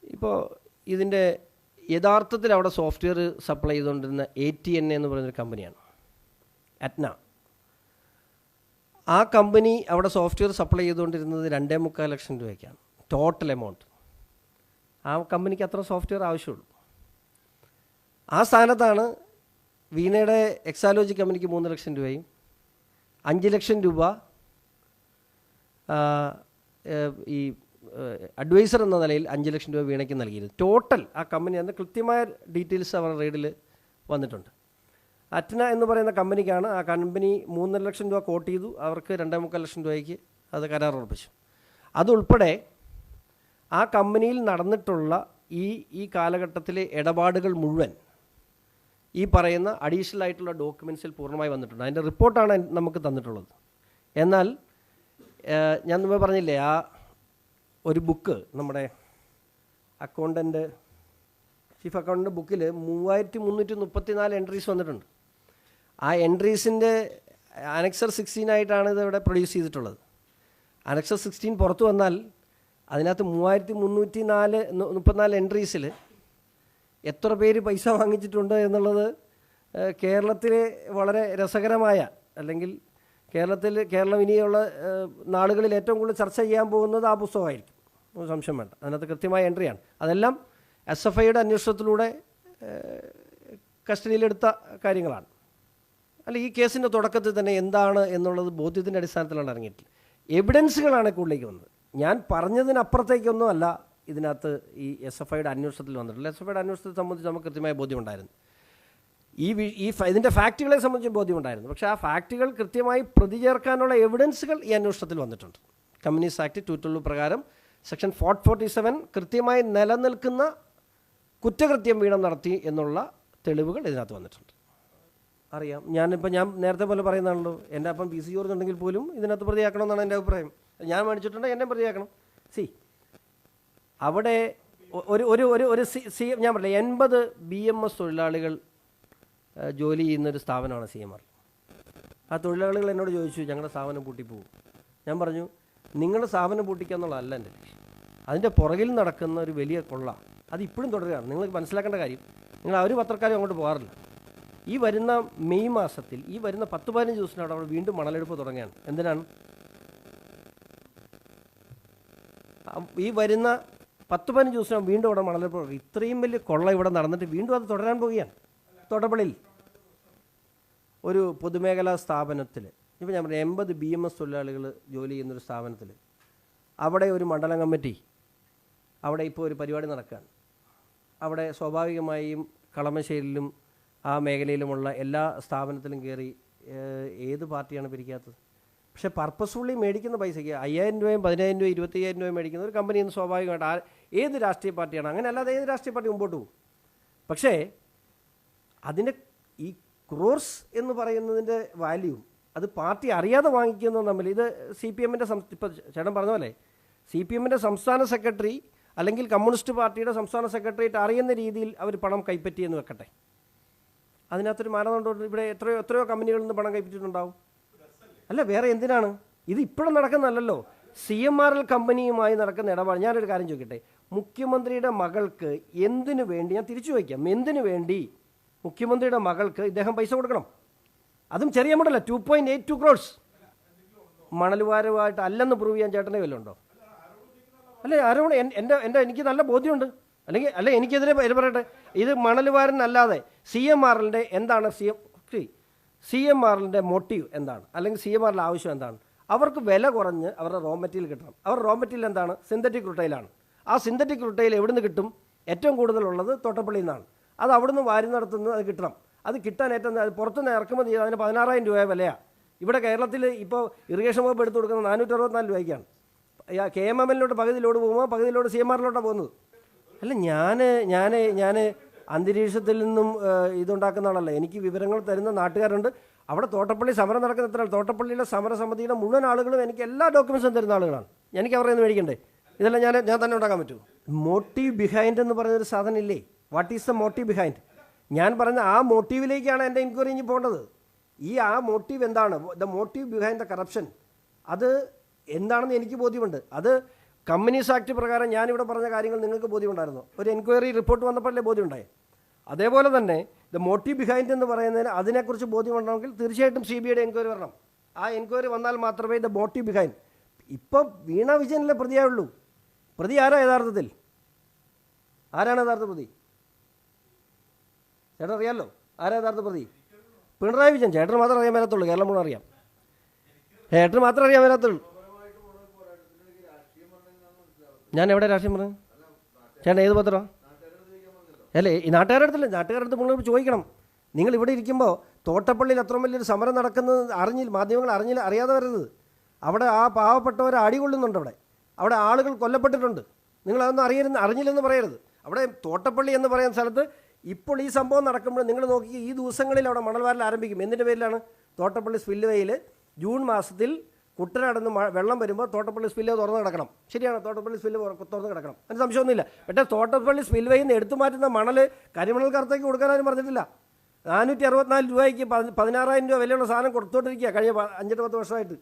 ഇപ്പോൾ ഇതിന്റെ യഥാർത്ഥത്തിൽ അവിടെ സോഫ്റ്റ്വെയർ സപ്ലൈ ചെയ്തുകൊണ്ടിരുന്ന എ ടി എൻ എന്ന് പറയുന്നൊരു കമ്പനിയാണ് അറ്റ്ന. ആ കമ്പനി അവിടെ സോഫ്റ്റ്വെയർ സപ്ലൈ ചെയ്തുകൊണ്ടിരുന്നത് രണ്ടേ മുക്കാൽ ലക്ഷം രൂപയ്ക്കാണ് ടോട്ടൽ എമൗണ്ട് ആ കമ്പനിക്ക് അത്ര സോഫ്റ്റ്വെയർ ആവശ്യമുള്ളൂ. ആ സ്ഥാനത്താണ് വീണയുടെ എക്സാലോജി കമ്പനിക്ക് മൂന്ന് ലക്ഷം രൂപയും അഞ്ച് ലക്ഷം രൂപ ഈ അഡ്വൈസർ എന്ന നിലയിൽ അഞ്ച് ലക്ഷം രൂപ വീണയ്ക്ക് നൽകിയിരുന്നു. ടോട്ടൽ ആ കമ്പനി അന്ന് കൃത്യമായ ഡീറ്റെയിൽസ് അവർ റെയ്ഡിൽ വന്നിട്ടുണ്ട്. അറ്റ്ന എന്ന് പറയുന്ന കമ്പനിക്കാണ് ആ കമ്പനി മൂന്നര ലക്ഷം രൂപ കോട്ട് ചെയ്തു. അവർക്ക് രണ്ടേ മുക്കാൽ ലക്ഷം രൂപയ്ക്ക് അത് കരാർ ഉറപ്പിച്ചു. അതുൾപ്പെടെ ആ കമ്പനിയിൽ നടന്നിട്ടുള്ള ഈ ഈ കാലഘട്ടത്തിലെ ഇടപാടുകൾ മുഴുവൻ ഈ പറയുന്ന അഡീഷണൽ ആയിട്ടുള്ള ഡോക്യുമെൻസിൽ പൂർണമായി വന്നിട്ടുണ്ട്. അതിന്റെ റിപ്പോർട്ടാണ് നമുക്ക് തന്നിട്ടുള്ളത്. എന്നാൽ ഞാൻ മുമ്പ് പറഞ്ഞില്ലേ ആ ഒരു ബുക്ക് നമ്മുടെ അക്കൗണ്ടന്റ് ചീഫ് അക്കൗണ്ടന്റ് ബുക്കിൽ മൂവായിരത്തി മുന്നൂറ്റി മുപ്പത്തി നാല് എൻട്രീസ് വന്നിട്ടുണ്ട്. ആ എൻട്രീസിന്റെ അനക്സർ സിക്സ്റ്റീൻ ആയിട്ടാണ് ഇത് ഇവിടെ പ്രൊഡ്യൂസ് ചെയ്തിട്ടുള്ളത്. അനക്സർ സിക്സ്റ്റീൻ പുറത്തു വന്നാൽ അതിനകത്ത് മൂവായിരത്തി മുന്നൂറ്റി നാല് മുപ്പത്തിനാല് എൻട്രീസിൽ എത്ര പേര് പൈസ വാങ്ങിച്ചിട്ടുണ്ട് എന്നുള്ളത് കേരളത്തിലെ വളരെ രസകരമായ അല്ലെങ്കിൽ കേരളത്തിൽ കേരളം ഇനിയുള്ള നാളുകളിൽ ഏറ്റവും കൂടുതൽ ചർച്ച ചെയ്യാൻ പോകുന്നത് ആ പുസ്തകമായിരിക്കും. സംശയം വേണ്ട. അതിനകത്ത് കൃത്യമായ എൻട്രിയാണ്. അതെല്ലാം എസ് എഫ് ഐയുടെ അന്വേഷണത്തിലൂടെ കസ്റ്റഡിയിലെടുത്ത കാര്യങ്ങളാണ്. അല്ല ഈ കേസിന്റെ തുടക്കത്തിൽ തന്നെ എന്താണ് എന്നുള്ളത് ബോധ്യത്തിന്റെ അടിസ്ഥാനത്തിലാണ് ഇറങ്ങിയിട്ടില്ല എവിഡൻസുകളാണ് കൂടുതലേക്ക് വന്നത്? ഞാൻ പറഞ്ഞതിനപ്പുറത്തേക്കൊന്നും അല്ല. ഇതിനകത്ത് ഈ എസ് എഫ് ഐയുടെ അന്വേഷണത്തിൽ വന്നിട്ടുള്ളത് എസ് എഫ് ഐയുടെ അന്വേഷണത്തെ സംബന്ധിച്ച് നമുക്ക് കൃത്യമായ ബോധ്യമുണ്ടായിരുന്നു. ഈ വി- ഈ ഇതിന്റെ ഫാക്റ്റുകളെ സംബന്ധിച്ച് ബോധ്യമുണ്ടായിരുന്നു. പക്ഷേ ആ ഫാക്റ്റുകൾ കൃത്യമായി പ്രതിചേർക്കാനുള്ള എവിഡൻസുകൾ ഈ അന്വേഷണത്തിൽ വന്നിട്ടുണ്ട്. കമ്മ്യൂണിസ്റ്റ് ആക്ട് ടു ട്വൽവ് പ്രകാരം സെക്ഷൻ ഫോർ ഫോർട്ടി സെവൻ കൃത്യമായി നിലനിൽക്കുന്ന കുറ്റകൃത്യം വീണം നടത്തി എന്നുള്ള തെളിവുകൾ ഇതിനകത്ത് വന്നിട്ടുണ്ട്. അറിയാം. ഞാനിപ്പോൾ ഞാൻ നേരത്തെ പോലെ പറയുന്നതാണല്ലോ. എന്റെ അപ്പം പി സി ജോർജ് ഉണ്ടെങ്കിൽ പോലും ഇതിനകത്ത് പ്രതിയാക്കണമെന്നാണ് എന്റെ അഭിപ്രായം. ഞാൻ മേടിച്ചിട്ടുണ്ടെങ്കിൽ എന്നെ പ്രതിയാക്കണം. സി. അവിടെ ഒരു ഒരു ഒരു ഒരു സി ഞാൻ പറയില്ല എൺപത് ബി എം എസ് തൊഴിലാളികൾ ജോലി ചെയ്യുന്നൊരു സ്ഥാപനമാണ് സി എം ആർ. ആ തൊഴിലാളികൾ എന്നോട് ചോദിച്ചു ഞങ്ങളുടെ സ്ഥാപനം പൂട്ടിപ്പോകും. ഞാൻ പറഞ്ഞു നിങ്ങളുടെ സ്ഥാപനം പൂട്ടിക്കുക എന്നുള്ളതല്ല എന്റെ അതിന്റെ പുറകിൽ നടക്കുന്ന ഒരു വലിയ കൊള്ള അത് ഇപ്പോഴും തുടരുകയാണ്. നിങ്ങൾക്ക് മനസ്സിലാക്കേണ്ട കാര്യം നിങ്ങൾ ആ ഒരു പത്രക്കാരും അങ്ങോട്ട് പോകാറില്ല. ഈ വരുന്ന മെയ് മാസത്തിൽ ഈ വരുന്ന പത്ത് പതിനഞ്ച് ദിവസത്തിനോട് അവിടെ വീണ്ടും മണലെടുപ്പ് തുടങ്ങുകയാണ്. എന്തിനാണ്? ഈ വരുന്ന പത്ത് പതിനഞ്ച് ദിവസം വീണ്ടും അവിടെ മണലെടുപ്പ് ഇത്രയും വലിയ കൊള്ള ഇവിടെ നടന്നിട്ട് വീണ്ടും അത് തുടരാൻ പോവുകയാണ്. തൊടപള്ളിയിൽ. ഒരു പൊതുമേഖലാ സ്ഥാപനത്തിൽ. ഇപ്പോൾ ഞാൻ പറഞ്ഞു എൺപത് ബി എം എസ് തൊഴിലാളികൾ ജോലി ചെയ്യുന്നൊരു സ്ഥാപനത്തിൽ. അവിടെ ഒരു മണ്ഡലം കമ്മിറ്റി. അവിടെ ഇപ്പോൾ ഒരു പരിപാടി നടക്കുകയാണ്. അവിടെ സ്വാഭാവികമായും കളമശ്ശേരിയിലും ആ മേഖലയിലുമുള്ള എല്ലാ സ്ഥാപനത്തിലും കയറി ഏത് പാർട്ടിയാണ് പിരിക്കാത്തത് പക്ഷേ പർപ്പസ്ഫുള്ളി മേടിക്കുന്ന പൈസയ്ക്ക് അയ്യായിരം രൂപയും പതിനായിരം രൂപയും ഇരുപത്തയ്യായിരം രൂപയും മേടിക്കുന്ന ഒരു കമ്പനിയിൽ നിന്ന് സ്വാഭാവികമായിട്ട് ആ ഏത് രാഷ്ട്രീയ പാർട്ടിയാണ്? അങ്ങനെ അല്ലാതെ ഏത് രാഷ്ട്രീയ പാർട്ടി മുമ്പോട്ട് പോകും? പക്ഷേ അതിന്റെ ഈ ക്രോർസ് എന്ന് പറയുന്നതിന്റെ വാല്യൂ അത് പാർട്ടി അറിയാതെ വാങ്ങിക്കുന്നത് തമ്മിൽ ഇത് സി പി എമ്മിന്റെ ഇപ്പോൾ ചേട്ടൻ പറഞ്ഞ പോലെ സി പി എമ്മിന്റെ സംസ്ഥാന സെക്രട്ടറി അല്ലെങ്കിൽ കമ്മ്യൂണിസ്റ്റ് പാർട്ടിയുടെ സംസ്ഥാന സെക്രട്ടറിയേറ്റ് അറിയുന്ന രീതിയിൽ അവർ പണം കൈപ്പറ്റിയെന്ന് വെക്കട്ടെ. അതിനകത്തൊരു മാനദണ്ഡമുണ്ട് ഇവിടെ എത്രയോ എത്രയോ കമ്പനികളിൽ നിന്ന് പണം കൈപ്പറ്റിയിട്ടുണ്ടാവും. അല്ല വേറെ എന്തിനാണ്? ഇത് ഇപ്പോഴും നടക്കുന്നതല്ലല്ലോ. സി എം ആർ എൽ കമ്പനിയുമായി നടക്കുന്ന ഇടപാട്. ഞാനൊരു കാര്യം ചോദിക്കട്ടെ? മുഖ്യമന്ത്രിയുടെ മകൾക്ക് എന്തിനു വേണ്ടി ഞാൻ തിരിച്ചു വയ്ക്കാം എന്തിനു വേണ്ടി മുഖ്യമന്ത്രിയുടെ മകൾക്ക് ഇദ്ദേഹം പൈസ കൊടുക്കണം? അതും ചെറിയ എമൗണ്ടല്ല two point eight two crores മണലുവാരമായിട്ട് അല്ലെന്ന് പ്രൂവ് ചെയ്യാൻ ചേട്ടനെ വല്ലതും ഉണ്ടോ അല്ലേ ആരോട് എന്റെ എന്റെ എനിക്ക് നല്ല ബോധ്യമുണ്ട്. അല്ലെങ്കിൽ അല്ലെ എനിക്കെതിരെ പറയട്ടെ. ഇത് മണലുവാരനല്ലാതെ സി എം ആറിന്റെ എന്താണ് സി എം സി എം ആറിന്റെ മോട്ടീവ് എന്താണ്? അല്ലെങ്കിൽ സി എം ആറിന്റെ ആവശ്യം എന്താണ്? അവർക്ക് വില കുറഞ്ഞ് അവരുടെ റോ മെറ്റീരിയൽ കിട്ടണം. അവർ റോ മെറ്റീരിയൽ എന്താണ്? സിന്തറ്റിക് റുട്ടയിലാണ് ആ സിന്തറ്റിക് റുട്ടയിൽ എവിടെ നിന്ന് കിട്ടും? ഏറ്റവും കൂടുതലുള്ളത് തോട്ടപ്പള്ളിയിൽ നിന്നാണ്. അത് അവിടുന്ന് വാരി നടത്തുന്നത് അത് കിട്ടണം. അത് കിട്ടാൻ ഏറ്റവും അത് പുറത്തുനിന്ന് ഇറക്കുമതി ചെയ്ത് അതിന് പതിനാറായിരം രൂപ വിലയാണ് ഇവിടെ കേരളത്തിൽ ഇപ്പോൾ ഇറിഗേഷൻ വകുപ്പ് എടുത്തു കൊടുക്കുന്നത് നാനൂറ്റി അറുപത്തിനാല് രൂപയ്ക്കാണ് കെ എം എം എല്ലിലോട്ട് പകുതി ലോഡ് പോകുമ്പോൾ പകുതി ലോഡ് സി എം ആറിലോട്ടാണ് പോകുന്നത്. അല്ല ഞാൻ ഞാൻ ഞാൻ അന്തരീക്ഷത്തിൽ നിന്നും ഇതുണ്ടാക്കുന്ന ആളല്ല. എനിക്ക് വിവരങ്ങൾ തരുന്ന നാട്ടുകാരുണ്ട്. അവിടെ തോട്ടപ്പള്ളി സമരം നടക്കുന്ന എത്ര? തോട്ടപ്പള്ളിയിലെ സമരസമിതിയുടെ മുഴുവൻ ആളുകളും എനിക്ക് എല്ലാ ഡോക്യുമെൻസും തരുന്ന ആളുകളാണ്. എനിക്ക് അവരെ നിന്ന് മേടിക്കണ്ടേ? ഇതെല്ലാം ഞാൻ ഞാൻ തന്നെ ഉണ്ടാക്കാൻ പറ്റുമോ? മോട്ടീവ് ബിഹൈൻഡ് എന്ന് പറയുന്നൊരു സാധനം ഇല്ലേ? What is the motive behind ഞാൻ പറഞ്ഞ ആ മോട്ടീവിലേക്കാണ് എന്റെ എൻക്വയറി ഇനി പോകേണ്ടത്. ഈ ആ മോട്ടീവ് എന്താണ്? The motive behind the corruption അത് എന്താണെന്ന് എനിക്ക് ബോധ്യമുണ്ട്. അത് കമ്മ്യൂണിസ്റ്റ് ആക്ട് പ്രകാരം ഞാനിവിടെ പറഞ്ഞ കാര്യങ്ങൾ നിങ്ങൾക്ക് ബോധ്യമുണ്ടായിരുന്നു. ഒരു എൻക്വയറി റിപ്പോർട്ട് വന്നപ്പോഴല്ലേ ബോധ്യമുണ്ടായി? അതേപോലെ തന്നെ ദ മോട്ടീവ് ബിഹൈൻഡ് എന്ന് പറയുന്നതിന് അതിനെക്കുറിച്ച് ബോധ്യമുണ്ടെങ്കിൽ തീർച്ചയായിട്ടും സി ബി എൻക്വയറി വരണം. ആ എൻക്വയറി വന്നാൽ മാത്രമേ ദ മോട്ടീവ് ബിഹൈൻഡ് ഇപ്പം വീണ വിജയനിലെ പ്രതിയായുള്ളൂ. പ്രതി ആരാ യഥാർത്ഥത്തിൽ? ആരാണ് യഥാർത്ഥ പ്രതി? ചേട്ടൻ അറിയാമല്ലോ ആരാ യഥാർത്ഥ പ്രതി? പിണറായി വിജയൻ. ചേട്ടന് മാത്രം അറിയാൻ വരാത്തുള്ളൂ കേരളം മുഴുവൻ അറിയാം. ചേട്ടന് മാത്രം അറിയാൻ വരാത്തുള്ളൂ ഞാൻ എവിടെ രാഷ്ട്രീയം പറഞ്ഞു ചേട്ടൻ ഏത് പത്രം അല്ലേ ഈ നാട്ടുകാരുടെ അടുത്തില്ല. നാട്ടുകാരുടെ അടുത്ത് നിങ്ങൾ ചോദിക്കണം. നിങ്ങൾ ഇവിടെ ഇരിക്കുമ്പോൾ തോട്ടപ്പള്ളിയിൽ അത്ര വലിയൊരു സമരം നടക്കുന്നത് അറിഞ്ഞില്ല മാധ്യമങ്ങൾ അറിഞ്ഞില്ല അറിയാതെ വരരുത്. അവിടെ ആ പാവപ്പെട്ടവരെ അടികൊള്ളുന്നുണ്ട് അവിടെ. അവിടെ ആളുകൾ കൊല്ലപ്പെട്ടിട്ടുണ്ട്. നിങ്ങൾ അതൊന്നും അറിയരുത് അറിഞ്ഞില്ലെന്ന് പറയരുത്. അവിടെ തോട്ടപ്പള്ളി എന്ന് പറയുന്ന സ്ഥലത്ത് ഇപ്പോൾ ഈ സംഭവം നടക്കുമ്പോൾ നിങ്ങൾ നോക്കി ഈ ദിവസങ്ങളിൽ അവിടെ മണൽവാരൽ ആരംഭിക്കും. എന്തിന്റെ പേരിലാണ്? തോട്ടപ്പള്ളി സ്പില്ലുവേയിൽ ജൂൺ മാസത്തിൽ കുട്ടനടന്ന് വെള്ളം വരുമ്പോൾ തോട്ടപ്പള്ളി സ്പില്ല് തുറന്ന് കിടക്കണം. ശരിയാണ്? തോട്ടപ്പള്ളി സ്പില്ല് തുറന്ന് കിടക്കണം. അതിന് സംശയമൊന്നുമില്ല. പക്ഷേ തോട്ടപ്പള്ളി സ്പിൽവേയിൽ നിന്ന് എടുത്തു മാറ്റുന്ന മണൽ കരിമണൽ കറുത്തേക്ക് കൊടുക്കാനും പറഞ്ഞിട്ടില്ല. നാനൂറ്റി അറുപത്തിനാല് രൂപയ്ക്ക് പതിനാറായിരം രൂപ വിലയുള്ള സാധനം കൊടുത്തോണ്ടിരിക്കുക കഴിഞ്ഞ അഞ്ചെട്ട് പത്ത് വർഷമായിട്ട്.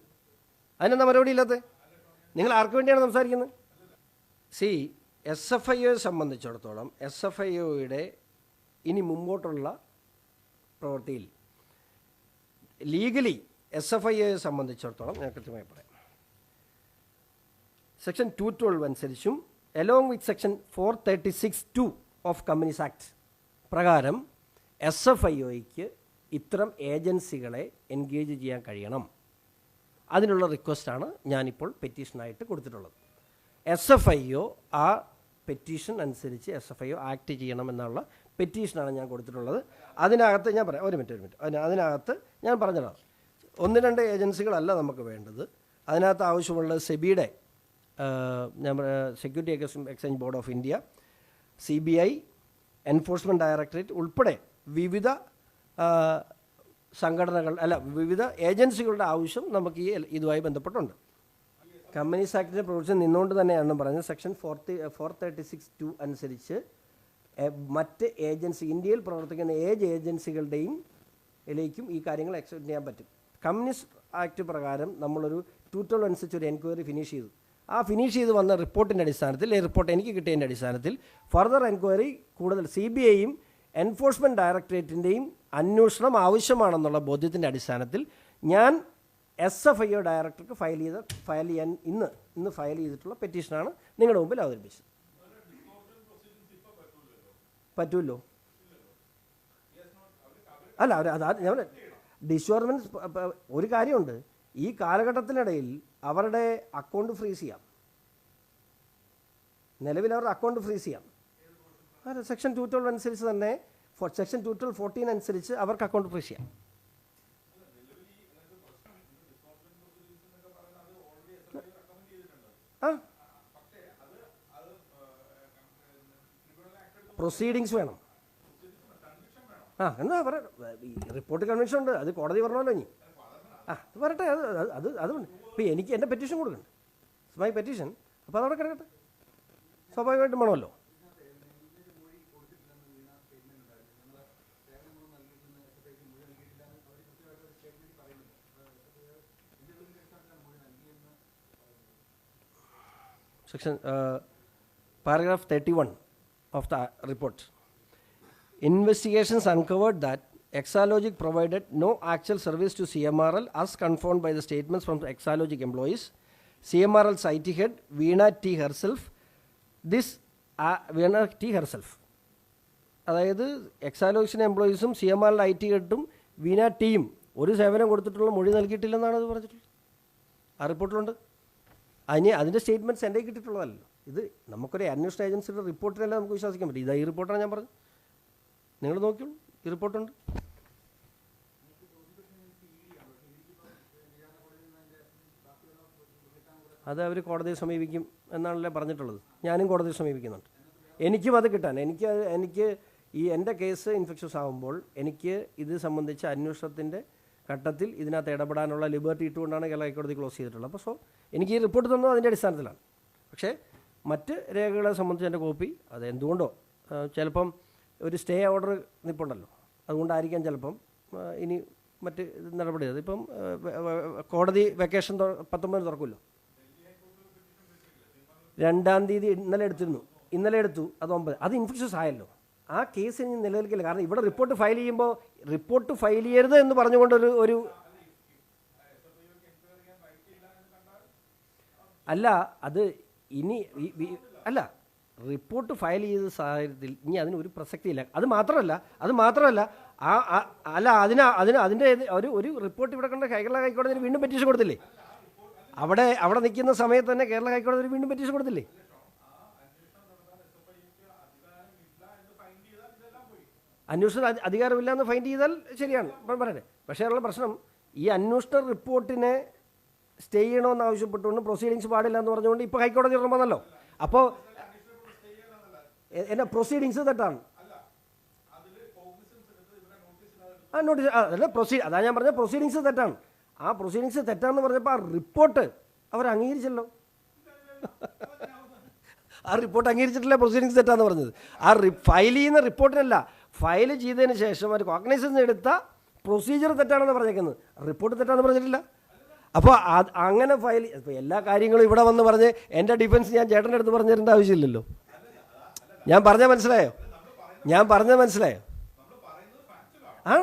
അതിനെന്താ മറുപടി ഇല്ലാത്തത്? നിങ്ങൾ ആർക്ക് വേണ്ടിയാണ് സംസാരിക്കുന്നത്? സി എസ് എഫ് ഐ ഒയെ സംബന്ധിച്ചിടത്തോളം എസ് എഫ് ഐ ഒയുടെ ഇനി മുമ്പോട്ടുള്ള പ്രവൃത്തിയിൽ ലീഗലി എസ് എഫ് ഐ ഒയെ സംബന്ധിച്ചിടത്തോളം ഞാൻ കൃത്യമായി പറയാം. സെക്ഷൻ ടു ട്വൽവ് അനുസരിച്ചും along with section four thirty six two of companies act പ്രകാരം എസ് എഫ് ഐ ഒയ്ക്ക് ഇത്തരം ഏജൻസികളെ എൻഗേജ് ചെയ്യാൻ കഴിയണം. അതിനുള്ള റിക്വസ്റ്റാണ് ഞാനിപ്പോൾ പെറ്റീഷനായിട്ട് കൊടുത്തിട്ടുള്ളത്. എസ് എഫ് ഐ ഒ ആ പെറ്റീഷൻ അനുസരിച്ച് S F I O act ചെയ്യണമെന്നുള്ള പെറ്റീഷനാണ് ഞാൻ കൊടുത്തിട്ടുള്ളത്. അതിനകത്ത് ഞാൻ പറയാം ഒരു മിനിറ്റ് ഒരു മിനിറ്റ്. അതിന് അതിനകത്ത് ഞാൻ പറഞ്ഞതാണ്. ഒന്ന് രണ്ട് ഏജൻസികളല്ല നമുക്ക് വേണ്ടത്. അതിനകത്ത് ആവശ്യമുള്ള സെബിയുടെ ഞാൻ security exchange board of India C B I enforcement directorate ഉൾപ്പെടെ വിവിധ സംഘടനകൾ അല്ല വിവിധ ഏജൻസികളുടെ ആവശ്യം നമുക്ക് ഈ ഇതുമായി ബന്ധപ്പെട്ടുണ്ട്. കമ്പനീസ് ആക്ടിന്റെ പ്രൊവിഷൻ നിന്നുകൊണ്ട് തന്നെയാണ് പറഞ്ഞത്. Section forty four thirty six two അനുസരിച്ച് മറ്റ് ഏജൻസി ഇന്ത്യയിൽ പ്രവർത്തിക്കുന്ന ഏജ് ഏജൻസികളുടെയും ഇലേക്കും ഈ കാര്യങ്ങൾ എക്സ്പെക്ട് ചെയ്യാൻ പറ്റും. കമ്മ്യൂണിസ്റ്റ് ആക്ട് പ്രകാരം നമ്മളൊരു ട്യൂട്ടോൾ അനുസരിച്ച് ഒരു എൻക്വയറി ഫിനിഷ് ചെയ്തു. ആ ഫിനിഷ് ചെയ്ത് വന്ന റിപ്പോർട്ടിന്റെ അടിസ്ഥാനത്തിൽ ഈ റിപ്പോർട്ട് എനിക്ക് കിട്ടിയതിന്റെ അടിസ്ഥാനത്തിൽ ഫർദർ എൻക്വയറി കൂടുതൽ സി ബി ഐയും എൻഫോഴ്സ്മെന്റ് ഡയറക്ടറേറ്റിന്റെയും അന്വേഷണം ആവശ്യമാണെന്നുള്ള ബോധ്യത്തിന്റെ അടിസ്ഥാനത്തിൽ ഞാൻ എസ് എഫ് ഐ ഒ ഡയറക്ടർക്ക് ഫയൽ ചെയ്ത ഫയൽ ചെയ്യാൻ ഇന്ന് ഇന്ന് ഫയൽ ചെയ്തിട്ടുള്ള പെറ്റീഷനാണ് നിങ്ങളുടെ മുമ്പിൽ അവതരിപ്പിച്ചത്. പറ്റുമല്ലോ അല്ല അവർ അത് ഞാൻ ഡിസ്വർമെൻസ് ഒരു കാര്യമുണ്ട്. ഈ കാലഘട്ടത്തിനിടയിൽ അവരുടെ അക്കൗണ്ട് ഫ്രീസ് ചെയ്യാം. നിലവിൽ അവരുടെ അക്കൗണ്ട് ഫ്രീസ് ചെയ്യാം. സെക്ഷൻ ടു ട്വൽവ് അനുസരിച്ച് തന്നെ സെക്ഷൻ ടു ട്വൽവ് ഫോർട്ടീൻ അനുസരിച്ച് അവർക്ക് അക്കൗണ്ട് ഫ്രീസ് ചെയ്യാം. പ്രൊസീഡിങ്സ് വേണം. ആ എന്നാ പറ റിപ്പോർട്ട് കൺവെൻഷൻ ഉണ്ട് അത് കോടതി പറഞ്ഞല്ലോ ഇനി. ആ അത് പറയട്ടെ അത് അത് അത് അതുകൊണ്ട് ഇപ്പം എനിക്ക് എന്റെ പെറ്റീഷൻ കൊടുക്കണ്ട. മൈ പെറ്റീഷൻ അപ്പോൾ അതവിടെ കിടക്കട്ടെ. സ്വാഭാവികമായിട്ടും വേണമല്ലോ. Section uh, paragraph 31 of the report investigations uncovered that exalogic provided no actual service to cmrl as confirmed by the statements from the exalogic employees cmrl's it head veena t herself this uh, veena t herself അതായത് എക്സാലോജിക്സിന്റെ എംപ്ലോയീസും സി എം ആറിന്റെ ഐ ടി ഹെഡും വീണ ടീം ഒരു സേവനം കൊടുത്തിട്ടുള്ള മൊഴി നൽകിയിട്ടില്ലെന്നാണ് അത് പറഞ്ഞിട്ടുള്ളത് ആ റിപ്പോർട്ടിലുണ്ട് അതിന് അതിന്റെ സ്റ്റേറ്റ്മെന്റ്സ് എന്റെ കിട്ടിയിട്ടുള്ളതല്ലോ ഇത് നമുക്കൊരു അന്വേഷണ ഏജൻസിയുടെ റിപ്പോർട്ടിനല്ല നമുക്ക് വിശ്വസിക്കാൻ പറ്റും. ഇതാ ഈ റിപ്പോർട്ടാണ് ഞാൻ പറഞ്ഞത്. നിങ്ങൾ നോക്കിയോളൂ ഈ റിപ്പോർട്ടുണ്ട്. അത് അവർ കോടതിയെ സമീപിക്കും എന്നാണല്ലേ പറഞ്ഞിട്ടുള്ളത്. ഞാനും കോടതിയെ സമീപിക്കുന്നുണ്ട്. എനിക്കും അത് കിട്ടാൻ. എനിക്ക് എനിക്ക് ഈ എന്റെ കേസ് ഇൻഫെക്ഷസ് ആകുമ്പോൾ എനിക്ക് ഇത് സംബന്ധിച്ച അന്വേഷണത്തിന്റെ ഘട്ടത്തിൽ ഇതിനകത്ത് ഇടപെടാനുള്ള ലിബർട്ടി ഇട്ടുകൊണ്ടാണ് കേരള ഹൈക്കോടതി ക്ലോസ് ചെയ്തിട്ടുള്ളത്. അപ്പോൾ സോ എനിക്ക് ഈ റിപ്പോർട്ട് തന്നത് അതിന്റെ അടിസ്ഥാനത്തിലാണ്. പക്ഷേ മറ്റ് രേഖകളെ സംബന്ധിച്ച് എന്റെ കോപ്പി അത് എന്തുകൊണ്ടോ ചിലപ്പം ഒരു സ്റ്റേ ഓർഡർ നിപ്പുണ്ടല്ലോ. അതുകൊണ്ടായിരിക്കാം ചിലപ്പം ഇനി മറ്റ് നടപടി. അതിപ്പം കോടതി വെക്കേഷൻ പത്തൊമ്പതിന് തുറക്കുമല്ലോ. രണ്ടാം തീയതി ഇന്നലെ എടുത്തിരുന്നു. ഇന്നലെ എടുത്തു അത് ഒമ്പത്. അത് ഇൻഫെക്ഷസ് ആയല്ലോ. ആ കേസ് ഇനി നിലനിൽക്കില്ല. കാരണം ഇവിടെ റിപ്പോർട്ട് ഫയൽ ചെയ്യുമ്പോൾ റിപ്പോർട്ട് ഫയൽ ചെയ്യരുത് എന്ന് പറഞ്ഞുകൊണ്ടൊരു ഒരു അല്ല അത് ഇനി അല്ല റിപ്പോർട്ട് ഫയൽ ചെയ്ത സാഹചര്യത്തിൽ ഇനി അതിന് ഒരു പ്രസക്തിയില്ല. അത് മാത്രമല്ല അത് മാത്രമല്ല ആ അല്ല അതിന് അതിന് അതിന്റെ ഒരു ഒരു റിപ്പോർട്ട് ഇവിടെ കണ്ട കേരള ഹൈക്കോടതിയിൽ വീണ്ടും പെറ്റീഷൻ കൊടുത്തില്ലേ? അവിടെ അവിടെ നിൽക്കുന്ന സമയത്ത് തന്നെ കേരള ഹൈക്കോടതി വീണ്ടും പെറ്റീഷൻ കൊടുത്തില്ലേ? അന്വേഷണ അധി- അധികാരമില്ല എന്ന് ഫൈൻഡ് ചെയ്താൽ ശരിയാണ്. പറയട്ടെ. പക്ഷേ ഉള്ള പ്രശ്നം ഈ അന്വേഷണ റിപ്പോർട്ടിനെ സ്റ്റേ ചെയ്യണമെന്ന് ആവശ്യപ്പെട്ടുകൊണ്ട് പ്രൊസീഡിങ്സ് പാടില്ല എന്ന് പറഞ്ഞുകൊണ്ട് ഇപ്പോൾ ഹൈക്കോടതി ഇടണം വന്നല്ലോ. അപ്പോൾ എന്നാ പ്രൊസീഡിങ്സ് തെറ്റാണ്. ആ നോട്ടീസ് അല്ല പ്രൊസീ അതാ ഞാൻ പറഞ്ഞ പ്രൊസീഡിങ്സ് തെറ്റാണ്. ആ പ്രൊസീഡിങ്സ് തെറ്റാന്ന് പറഞ്ഞപ്പോൾ ആ റിപ്പോർട്ട് അവർ അംഗീകരിച്ചല്ലോ. ആ റിപ്പോർട്ട് അംഗീകരിച്ചിട്ടില്ല പ്രൊസീഡിങ്സ് തെറ്റാന്ന് പറഞ്ഞത്. ആ ഫയൽ ചെയ്യുന്ന റിപ്പോർട്ടിനല്ല ഫയൽ ചെയ്തതിന് ശേഷം അവർ കോഗ്നൈസൻസ് എടുത്ത പ്രൊസീജിയർ തെറ്റാണെന്ന് പറഞ്ഞേക്കുന്നത്. റിപ്പോർട്ട് തെറ്റാന്ന് പറഞ്ഞിട്ടില്ല. അപ്പോൾ അത് അങ്ങനെ ഫയൽ ഇപ്പോൾ എല്ലാ കാര്യങ്ങളും ഇവിടെ വന്ന് പറഞ്ഞ് എന്റെ ഡിഫൻസ് ഞാൻ ചേട്ടന്റെ അടുത്ത് പറഞ്ഞു തരേണ്ട ആവശ്യമില്ലല്ലോ. ഞാൻ പറഞ്ഞാൽ മനസ്സിലായോ? ഞാൻ പറഞ്ഞാൽ മനസ്സിലായോ? ആ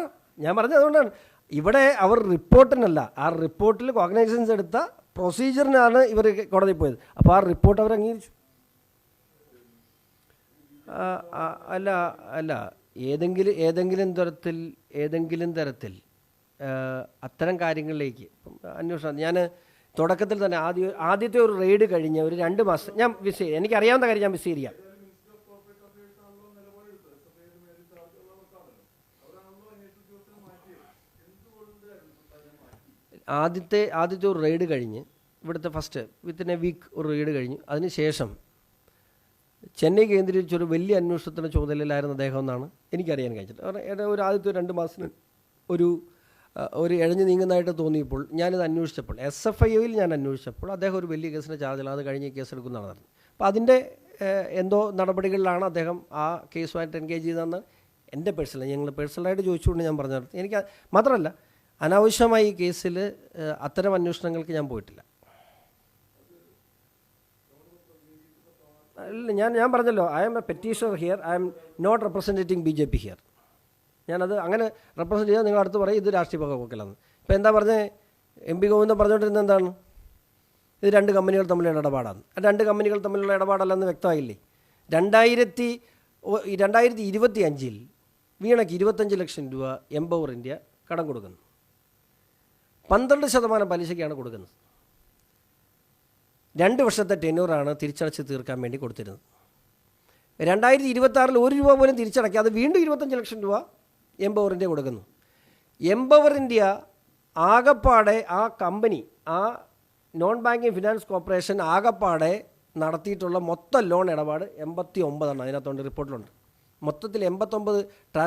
ഞാൻ പറഞ്ഞത് അതുകൊണ്ടാണ്. ഇവിടെ അവർ റിപ്പോർട്ടിനല്ല ആ റിപ്പോർട്ടിൽ കോഗ്നൈസൻസ് എടുത്ത പ്രൊസീജിയറിനാണ് ഇവർ കോടതി പോയത്. അപ്പോൾ ആ റിപ്പോർട്ട് അവർ അംഗീകരിച്ചു അല്ല അല്ല ഏതെങ്കിലും ഏതെങ്കിലും തരത്തിൽ ഏതെങ്കിലും തരത്തിൽ അത്തരം കാര്യങ്ങളിലേക്ക് അന്വേഷണം. ഞാൻ തുടക്കത്തിൽ തന്നെ ആദ്യ ആദ്യത്തെ ഒരു റെയ്ഡ് കഴിഞ്ഞ ഒരു രണ്ട് മാസം ഞാൻ വിസ് എനിക്കറിയാവുന്ന കാര്യം ഞാൻ വിശദീകരിക്കാം ആദ്യത്തെ ആദ്യത്തെ ഒരു റെയ്ഡ് കഴിഞ്ഞ് ഇവിടുത്തെ ഫസ്റ്റ് വിത്തിൻ എ വീക്ക് ഒരു റെയ്ഡ് കഴിഞ്ഞ് അതിനുശേഷം ചെന്നൈ കേന്ദ്രീകരിച്ചൊരു വലിയ അന്വേഷണത്തിന്റെ ചുമതലയിലായിരുന്ന അദ്ദേഹം എന്നാണ് എനിക്കറിയാൻ കഴിഞ്ഞത് കാരണം ഒരു ആദ്യത്തെ രണ്ട് മാസത്തിന് ഒരു ഒരു ഇഴഞ്ഞു നീങ്ങുന്നതായിട്ട് തോന്നിയപ്പോൾ ഞാനിത് അന്വേഷിച്ചപ്പോൾ എസ് എഫ് ഐയിൽ ഞാൻ അന്വേഷിച്ചപ്പോൾ അദ്ദേഹം ഒരു വലിയ കേസിന്റെ ചാർജിലാണ് അത് കഴിഞ്ഞ് കേസ് എടുക്കുന്നതാണ് പറഞ്ഞത്. അപ്പോൾ അതിന്റെ എന്തോ നടപടികളിലാണ് അദ്ദേഹം ആ കേസുമായിട്ട് എൻഗേജ് ചെയ്തതെന്ന് എന്റെ പേഴ്സണൽ ഞങ്ങൾ പേഴ്സണലായിട്ട് ചോദിച്ചുകൊണ്ട് ഞാൻ പറഞ്ഞു എനിക്ക് മാത്രമല്ല അനാവശ്യമായി ഈ കേസിൽ അത്തരം അന്വേഷണങ്ങൾക്ക് ഞാൻ പോയിട്ടില്ല. ഇല്ല ഞാൻ ഞാൻ പറഞ്ഞല്ലോ I'm a petitioner here I'm not representing B J P here ഞാനത് അങ്ങനെ റെപ്രസെന്റ് ചെയ്താൽ നിങ്ങൾ അടുത്ത് പറയും ഇത് രാഷ്ട്രീയ പകവക്കലാണ് ഇപ്പോൾ എന്താ പറഞ്ഞത് എം പി ഗോവിന്ദൻ പറഞ്ഞുകൊണ്ടിരുന്നത് എന്താണ്? ഇത് രണ്ട് കമ്പനികൾ തമ്മിലുള്ള ഇടപാടാണ്. രണ്ട് കമ്പനികൾ തമ്മിലുള്ള ഇടപാടല്ലെന്ന് വ്യക്തമായില്ലേ? രണ്ടായിരത്തി രണ്ടായിരത്തി ഇരുപത്തി അഞ്ചിൽ വീണയ്ക്ക് ഇരുപത്തഞ്ച് ലക്ഷം രൂപ എംപവർ ഇന്ത്യ കടം കൊടുക്കുന്നു. പന്ത്രണ്ട് ശതമാനം പലിശയ്ക്കാണ് കൊടുക്കുന്നത്. രണ്ട് വർഷത്തെ ടെന്യൂറാണ് തിരിച്ചടച്ച് തീർക്കാൻ വേണ്ടി കൊടുത്തിരുന്നത്. രണ്ടായിരത്തി ഇരുപത്തി ആറിൽ ഒരു രൂപ പോലും തിരിച്ചടയ്ക്കാതെ വീണ്ടും ഇരുപത്തഞ്ച് ലക്ഷം രൂപ എംപവർ ഇന്ത്യ കൊടുക്കുന്നു. എംപവർ ഇന്ത്യ ആകപ്പാടെ ആ കമ്പനി ആ നോൺ ബാങ്കിങ് ഫിനാൻസ് കോർപ്പറേഷൻ ആകപ്പാടെ നടത്തിയിട്ടുള്ള മൊത്തം ലോൺ ഇടപാട് എൺപത്തി ഒമ്പതാണ് അതിനകത്തുണ്ട് റിപ്പോർട്ടിലുണ്ട് മൊത്തത്തിൽ എൺപത്തൊമ്പത് ട്രാ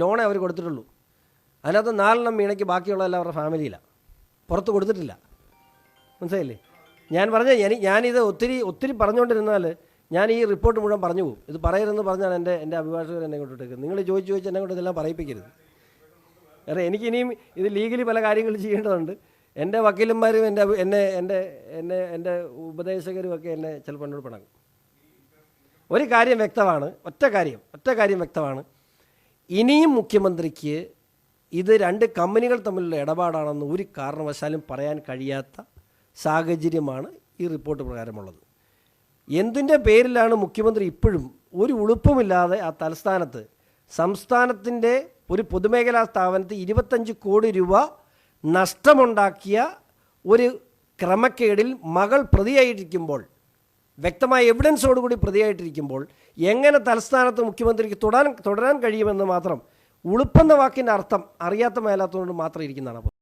ലോണേ അവർ കൊടുത്തിട്ടുള്ളൂ. അതിനകത്ത് നാലെണ്ണം വീണയ്ക്ക് ബാക്കിയുള്ള അവരുടെ ഫാമിലിയിലാണ് പുറത്ത് കൊടുത്തിട്ടില്ല. മനസ്സിലായില്ലേ? ഞാൻ പറഞ്ഞ ഞാനിത് ഒത്തിരി ഒത്തിരി പറഞ്ഞുകൊണ്ടിരുന്നാൽ ഞാൻ ഈ റിപ്പോർട്ട് മുഴുവൻ പറഞ്ഞു പോകും. ഇത് പറയരുതെന്ന് പറഞ്ഞാണ് എന്റെ എന്റെ അഭിഭാഷകർ എന്നെ കൊണ്ടിട്ടേക്കുന്നത് നിങ്ങൾ ചോദിച്ചു ചോദിച്ച് എന്നെ കൊണ്ട് ഇതെല്ലാം പറയിപ്പിക്കരുത്. കാരണം എനിക്ക് ഇനിയും ഇത് ലീഗലി പല കാര്യങ്ങൾ ചെയ്യേണ്ടതുണ്ട്. എന്റെ വക്കീലന്മാരും എന്റെ എന്നെ എന്റെ എന്നെ എന്റെ ഉപദേശകരും ഒക്കെ എന്നെ ചിലപ്പോൾ എന്നോട് പിണങ്ങും. ഒരു കാര്യം വ്യക്തമാണ് ഒറ്റ കാര്യം ഒറ്റ കാര്യം വ്യക്തമാണ്. ഇനിയും മുഖ്യമന്ത്രിക്ക് ഇത് രണ്ട് കമ്പനികൾ തമ്മിലുള്ള ഇടപാടാണെന്ന് ഒരു കാരണവശാലും പറയാൻ കഴിയാത്ത സാഹചര്യമാണ് ഈ റിപ്പോർട്ട് പ്രകാരമുള്ളത്. എന്തിന്റെ പേരിലാണ് മുഖ്യമന്ത്രി ഇപ്പോഴും ഒരു ഉളുപ്പുമില്ലാതെ ആ തലസ്ഥാനത്ത് സംസ്ഥാനത്തിന്റെ ഒരു പൊതുമേഖലാ സ്ഥാപനത്തിൽ ഇരുപത്തഞ്ച് കോടി രൂപ നഷ്ടമുണ്ടാക്കിയ ഒരു ക്രമക്കേടിൽ മകൾ പ്രതിയായിട്ടിരിക്കുമ്പോൾ വ്യക്തമായ എവിഡൻസോടുകൂടി പ്രതിയായിട്ടിരിക്കുമ്പോൾ എങ്ങനെ തലസ്ഥാനത്ത് മുഖ്യമന്ത്രിക്ക് തുടരാൻ തുടരാൻ കഴിയുമെന്ന് മാത്രം ഉളുപ്പെന്ന വാക്കിന്റെ അർത്ഥം അറിയാത്ത മേലാത്തതുകൊണ്ട് മാത്രം ഇരിക്കുന്നതാണ്